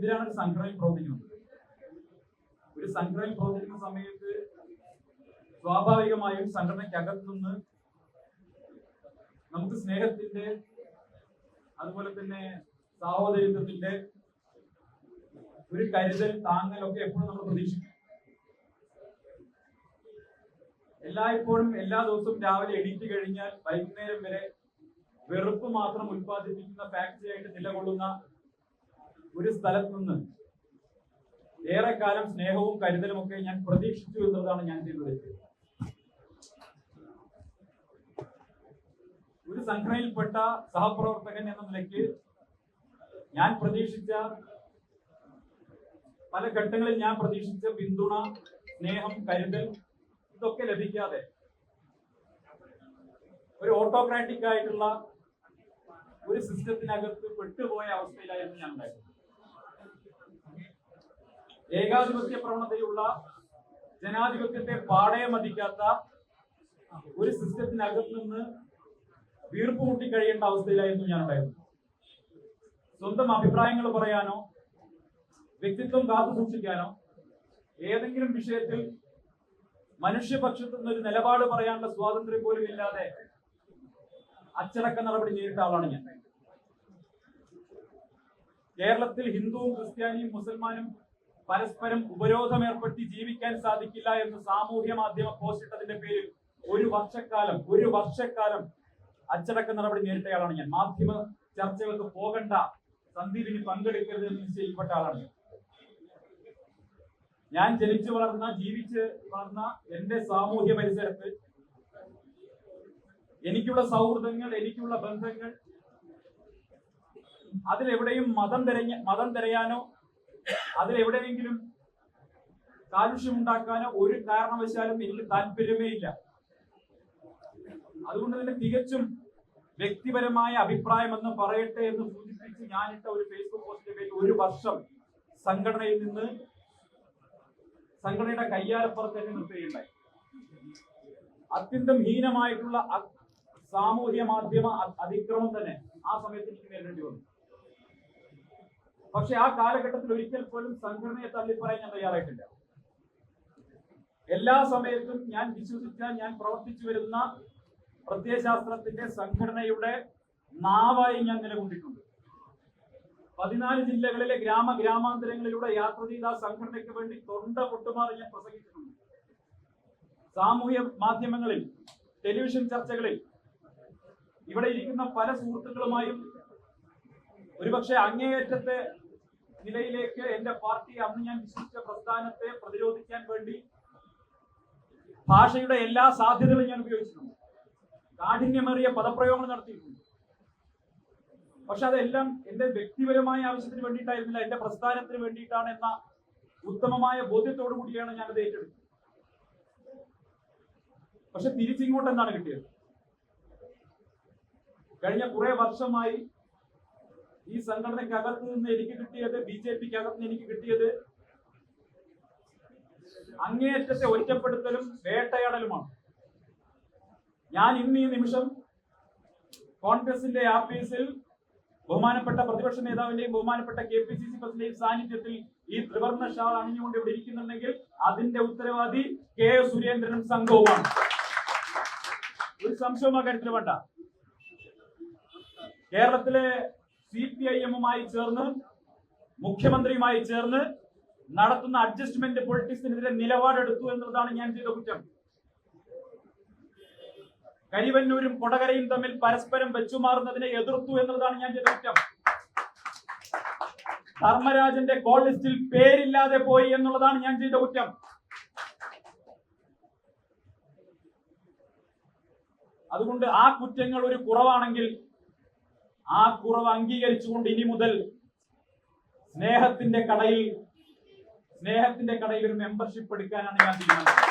എന്തിനാണ് ഒരു സംഘടനയിൽ പ്രവർത്തിക്കുന്നത്? ഒരു സംഘടനയിൽ പ്രവർത്തിക്കുന്ന സമയത്ത് സ്വാഭാവികമായും സംഘടനയ്ക്കകത്തുനിന്ന് നമുക്ക് സ്നേഹത്തിന്റെ അതുപോലെ തന്നെ സാഹോദര്യത്വത്തിന്റെ ഒരു കരുതൽ താങ്ങലൊക്കെ എപ്പോഴും നമ്മൾ പ്രതീക്ഷിക്കും. എല്ലായ്പ്പോഴും എല്ലാ ദിവസവും രാവിലെ എണീറ്റ് കഴിഞ്ഞാൽ വൈകുന്നേരം വരെ വെറുപ്പ് മാത്രം ഉത്പാദിപ്പിക്കുന്ന ഫാക്ടറി ആയിട്ട് നിലകൊള്ളുന്ന ഒരു സ്ഥലത്ത് നിന്ന് ഏറെക്കാലം സ്നേഹവും കരുതലും ഒക്കെ ഞാൻ പ്രതീക്ഷിച്ചു എന്നുള്ളതാണ് ഞാൻ ചെയ്തത് ഒരു സംഘടനയിൽപ്പെട്ട സഹപ്രവർത്തകൻ എന്ന നിലയ്ക്ക് ഞാൻ പ്രതീക്ഷിച്ച പല ഘട്ടങ്ങളിൽ ഞാൻ പ്രതീക്ഷിച്ച പിന്തുണ സ്നേഹം കരുതൽ ഇതൊക്കെ ലഭിക്കാതെ ഒരു ഓട്ടോക്രാറ്റിക് ആയിട്ടുള്ള ഒരു സിസ്റ്റത്തിനകത്ത് പെട്ടുപോയ അവസ്ഥയിലായിരുന്നു ഞാൻ ഉണ്ടായിരുന്നത്. ഏകാധിപത്യ പ്രവണതയുള്ള ജനാധിപത്യത്തെ പാടയെ മതിക്കാത്ത ഒരു സിസ്റ്റത്തിനകത്ത് നിന്ന് വീർപ്പ് മുട്ടി കഴിയേണ്ട അവസ്ഥയിലായിരുന്നു ഞാൻ ഉണ്ടായിരുന്നു സ്വന്തം അഭിപ്രായങ്ങൾ പറയാനോ വ്യക്തിത്വം കാത്തു സൂക്ഷിക്കാനോ ഏതെങ്കിലും വിഷയത്തിൽ മനുഷ്യപക്ഷത്തു നിന്നൊരു നിലപാട് പറയാനുള്ള സ്വാതന്ത്ര്യം പോലും ഇല്ലാതെ അച്ചടക്ക നടപടി നേരിട്ട ആളാണ് ഞാൻ. കേരളത്തിൽ ഹിന്ദുവും ക്രിസ്ത്യാനിയും മുസൽമാനും പരസ്പരം ഉപരോധം ഏർപ്പെടുത്തി ജീവിക്കാൻ സാധിക്കില്ല എന്ന് സാമൂഹ്യ മാധ്യമ പോസ്റ്റ് ഇട്ടതിന്റെ പേരിൽ ഒരു വർഷക്കാലം ഒരു വർഷക്കാലം അച്ചടക്ക നടപടി നേരിട്ടയാളാണ് ഞാൻ. മാധ്യമ ചർച്ചകൾക്ക് പോകണ്ട സന്ദീപിന് പങ്കെടുക്കരുത് എന്ന് നിശ്ചയിക്കപ്പെട്ട ആളാണ് ഞാൻ. ജനിച്ചു വളർന്ന ജീവിച്ച് വളർന്ന എന്റെ സാമൂഹ്യ പരിസരത്ത് എനിക്കുള്ള സൗഹൃദങ്ങൾ എനിക്കുള്ള ബന്ധങ്ങൾ അതിലെവിടെയും മതം തിരഞ്ഞ മതം തിരയാനോ അതിലെവിടെയെങ്കിലും കാലുഷ്യമുണ്ടാക്കാനോ ഒരു കാരണവശാലും എനിക്ക് താല്പര്യമേ ഇല്ല. അതുകൊണ്ട് തന്നെ തികച്ചും വ്യക്തിപരമായ അഭിപ്രായം എന്ന് പറയട്ടെ എന്ന് സൂചിപ്പിച്ച് ഞാനിട്ട ഒരു ഫേസ്ബുക്ക് പോസ്റ്റിന്റെ പേരിൽ ഒരു വർഷം സംഘടനയിൽ നിന്ന് സംഘടനയുടെ കയ്യാലപ്പുറത്ത് തന്നെ നിർത്തുകയുണ്ടായി. അത്യന്തം ഹീനമായിട്ടുള്ള സാമൂഹ്യ മാധ്യമ അതിക്രമം തന്നെ ആ സമയത്ത് എനിക്ക് നേരിടേണ്ടി വന്നു. പക്ഷെ ആ കാലഘട്ടത്തിൽ ഒരിക്കൽ പോലും സംഘടനയെ തള്ളിപ്പറയാൻ ഞാൻ തയ്യാറായിട്ടില്ല. എല്ലാ സമയത്തും ഞാൻ വിശ്വസിച്ച ഞാൻ പ്രവർത്തിച്ചു വരുന്ന പ്രത്യയശാസ്ത്രത്തിന്റെ സംഘടനയുടെ നാവായി ഞാൻ നിലകൊണ്ടിട്ടുണ്ട്. പതിനാല് ജില്ലകളിലെ ഗ്രാമ ഗ്രാമാന്തരങ്ങളിലൂടെ യാത്ര ചെയ്ത ആ സംഘടനയ്ക്ക് വേണ്ടി തൊണ്ട പൊട്ടുമാറി ഞാൻ പ്രസംഗിച്ചിട്ടുണ്ട്. സാമൂഹ്യ മാധ്യമങ്ങളിൽ ടെലിവിഷൻ ചർച്ചകളിൽ ഇവിടെ ഇരിക്കുന്ന പല സുഹൃത്തുക്കളുമായും ഒരുപക്ഷെ അങ്ങേയറ്റത്തെ നിലയിലേക്ക് എന്റെ പാർട്ടി അന്ന് ഞാൻ വിശ്വസിച്ച പ്രസ്ഥാനത്തെ പ്രതിരോധിക്കാൻ വേണ്ടി ഭാഷയുടെ എല്ലാ സാധ്യതകളും ഞാൻ ഉപയോഗിച്ചിട്ടുണ്ട്. കാഠിന്യമേറിയ പദപ്രയോഗങ്ങൾ നടത്തിയിട്ടുണ്ട്. പക്ഷെ അതെല്ലാം എന്റെ വ്യക്തിപരമായ ആവശ്യത്തിന് വേണ്ടിയിട്ടായിരുന്നില്ല എന്റെ പ്രസ്ഥാനത്തിന് വേണ്ടിയിട്ടാണ് എന്ന ഉത്തമമായ ബോധ്യത്തോടു കൂടിയാണ് ഞാനത് ഏറ്റെടുത്തത്. പക്ഷെ തിരിച്ചിങ്ങോട്ട് എന്താണ് കിട്ടിയത്? കഴിഞ്ഞ കുറെ വർഷമായി ഈ സംഘടനക്കകത്ത് നിന്ന് എനിക്ക് കിട്ടിയത് ബി ജെ പിക്ക് അകത്ത് നിന്ന് എനിക്ക് കിട്ടിയത് അങ്ങേയറ്റത്തെ ഒറ്റപ്പെടുത്തലും വേട്ടയാടലുമാണ്. ഞാൻ ഇന്ന് ഈ നിമിഷം കോൺഗ്രസിന്റെ ആഫീസിൽ ബഹുമാനപ്പെട്ട പ്രതിപക്ഷ നേതാവിന്റെയും ബഹുമാനപ്പെട്ട കെ പി സി സി പ്രസിഡന്റെയും സാന്നിധ്യത്തിൽ ഈ ത്രിവർണ ഷാൾ അണിഞ്ഞുകൊണ്ട് ഇവിടെ ഇരിക്കുന്നുണ്ടെങ്കിൽ അതിന്റെ ഉത്തരവാദി കെ സുരേന്ദ്രനും സംഘവുമാണ്. ഒരു സംശയവും ആ വേണ്ട. കേരളത്തിലെ സി പി ഐ എമ്മുമായി ചേർന്ന് മുഖ്യമന്ത്രിയുമായി ചേർന്ന് നടത്തുന്ന അഡ്ജസ്റ്റ്മെന്റ് പൊളിറ്റിക്സിനെതിരെ നിലപാടെടുത്തു എന്നുള്ളതാണ് ഞാൻ ചെയ്ത കുറ്റം. കരിവന്നൂരും കൊടകരയും തമ്മിൽ പരസ്പരം വെച്ചുമാറുന്നതിനെ എതിർത്തു എന്നുള്ളതാണ് ഞാൻ ചെയ്ത കുറ്റം. ധർമ്മരാജന്റെ കോൾ ലിസ്റ്റിൽ പേരില്ലാതെ പോയി എന്നുള്ളതാണ് ഞാൻ ചെയ്ത കുറ്റം. അതുകൊണ്ട് ആ കുറ്റങ്ങൾ ഒരു കുറവാണെങ്കിൽ ആ കുറവ് അംഗീകരിച്ചുകൊണ്ട് ഇനി മുതൽ സ്നേഹത്തിന്റെ കടയിൽ സ്നേഹത്തിന്റെ കടയിൽ ഒരു മെമ്പർഷിപ്പ് എടുക്കാനാണ് ഞാൻ തീരുമാനിച്ചത്.